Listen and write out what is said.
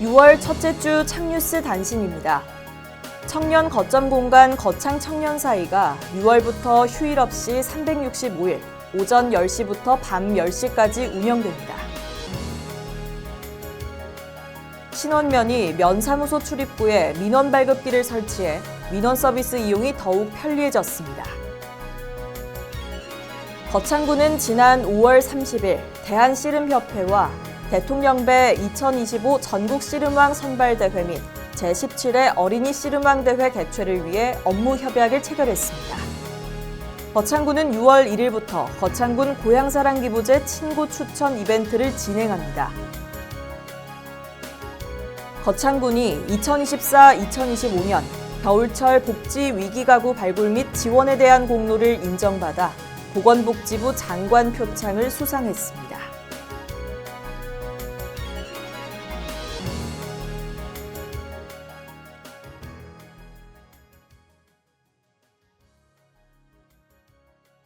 6월 첫째 주 창뉴스 단신입니다. 청년 거점 공간 거창 청년 사이가 6월부터 휴일 없이 365일 오전 10시부터 밤 10시까지 운영됩니다. 신원면이 면사무소 출입구에 민원 발급기를 설치해 민원 서비스 이용이 더욱 편리해졌습니다. 거창구는 지난 5월 30일 대한씨름협회와 대통령배 2025 전국 씨름왕 선발대회 및 제17회 어린이 씨름왕 대회 개최를 위해 업무 협약을 체결했습니다. 거창구는 6월 1일부터 거창군 고향사랑 기부제 친구 추천 이벤트를 진행합니다. 거창군이 2024-2025년 겨울철 복지 위기 가구 발굴 및 지원에 대한 공로를 인정받아 보건복지부 장관 표창을 수상했습니다.